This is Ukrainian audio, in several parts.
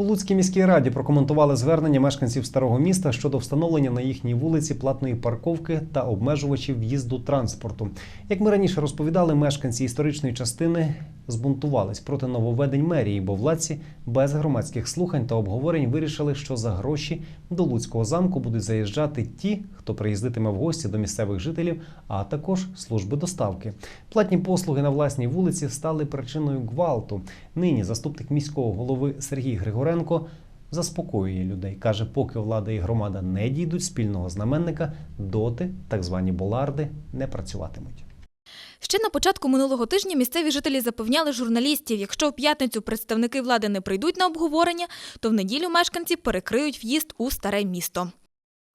У Луцькій міській раді прокоментували звернення мешканців старого міста щодо встановлення на їхній вулиці платної парковки та обмежувачів в'їзду транспорту. Як ми раніше розповідали, мешканці історичної частини збунтувались проти нововведень мерії, бо владці без громадських слухань та обговорень вирішили, що за гроші до Луцького замку будуть заїжджати ті, хто приїздитиме в гості до місцевих жителів, а також служби доставки. Платні послуги на власній вулиці стали причиною гвалту. Нині заступник міського голови Сергій Григоренко заспокоює людей. каже, поки влада і громада не дійдуть спільного знаменника, доти так звані боларди не працюватимуть. Ще на початку минулого тижня місцеві жителі запевняли журналістів, якщо в п'ятницю представники влади не прийдуть на обговорення, то в неділю мешканці перекриють в'їзд у старе місто.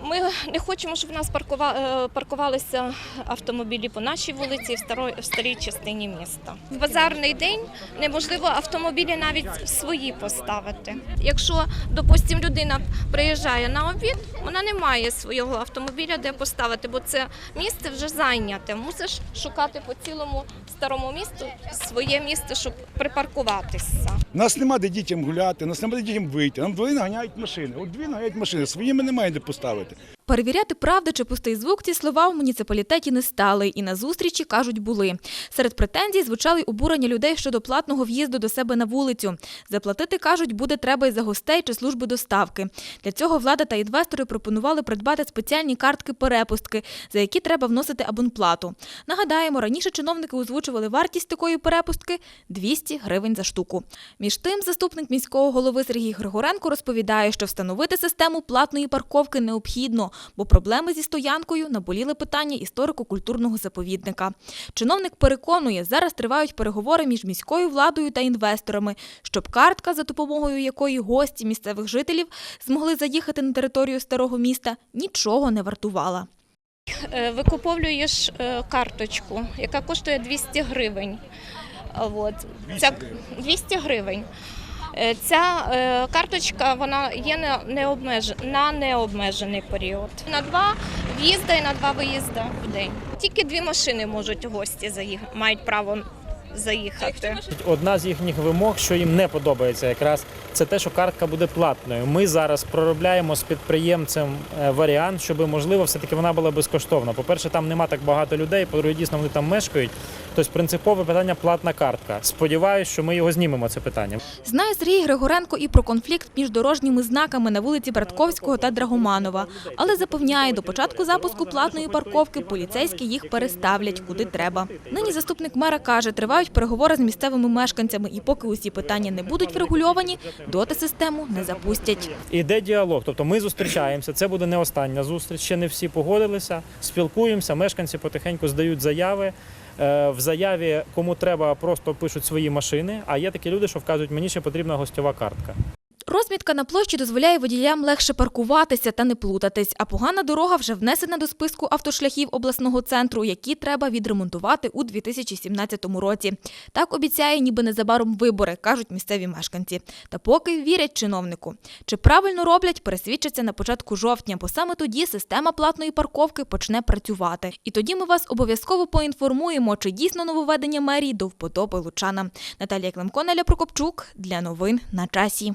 Ми не хочемо, щоб в нас е, паркувалися автомобілі по нашій вулиці в старій частині міста. В базарний день неможливо автомобілі навіть свої поставити. Якщо, допустимо, людина приїжджає на обід, вона не має свого автомобіля, де поставити, бо це місце вже зайняте. Мусиш шукати по цілому старому місту своє місце, щоб припаркуватися. Нас нема де дітям гуляти, нас нема де дітям вийти. Нам двоє наганяють машини. От дві наганяють машини, своїми немає де поставити. работы. Перевіряти правду чи пустий звук ці слова в муніципалітеті не стали і на зустрічі кажуть були. Серед претензій звучали обурення людей щодо платного в'їзду до себе на вулицю. Заплатити кажуть, буде треба й за гостей чи служби доставки. Для цього влада та інвестори пропонували придбати спеціальні картки перепустки, за які треба вносити абонплату. Нагадаємо, раніше чиновники озвучували вартість такої перепустки 200 гривень за штуку. Між тим, заступник міського голови Сергій Григоренко розповідає, що встановити систему платної парковки необхідно, бо проблеми зі стоянкою наболіли питання історико-культурного заповідника. Чиновник переконує, зараз тривають переговори між міською владою та інвесторами, щоб картка, за допомогою якої гості місцевих жителів змогли заїхати на територію старого міста, нічого не вартувала. Е, викуповуєш е, карточку, яка коштує 200 гривень. А От. Ця 200 гривень. Е, Ця е, карточка вона є на необмежений період. На два в'їзда і на два виїзда в день. Тільки дві машини можуть гості заїхати, мають право заїхати. Одна з їхніх вимог, що їм не подобається, якраз це те, що картка буде платною. Ми зараз проробляємо з підприємцем е, варіант, щоб можливо все-таки вона була безкоштовна. По-перше, там нема так багато людей, по-друге, дійсно вони там мешкають. Тобто принципове питання платна картка. Сподіваюсь, що ми його знімемо. Це питання. Знає Сергій Григоренко і про конфлікт між дорожніми знаками на вулиці Братковського та Драгоманова, але запевняє, до початку запуску платної парковки поліцейські їх переставлять куди треба. Нині заступник мера каже, тривають переговори з місцевими мешканцями, і поки усі питання не будуть врегульовані, доти систему не запустять. Іде діалог. Тобто ми зустрічаємося. Це буде не остання зустріч. Ще не всі погодилися. Спілкуємося. Мешканці потихеньку здають заяви. Е, В заяві кому треба, просто пишуть свої машини. А є такі люди, що вказують, мені ще потрібна гостьова картка. Розмітка на площі дозволяє водіям легше паркуватися та не плутатись, а погана дорога вже внесена до списку автошляхів обласного центру, які треба відремонтувати у 2017 році. Так обіцяє, ніби незабаром вибори, кажуть місцеві мешканці. Та поки вірять чиновнику. Чи правильно роблять, пересвідчаться на початку жовтня, бо саме тоді система платної парковки почне працювати. І тоді ми вас обов'язково поінформуємо, чи дійсно нововведення мерії до вподоби лучана. Наталія Климко, Неля Прокопчук для новин на часі.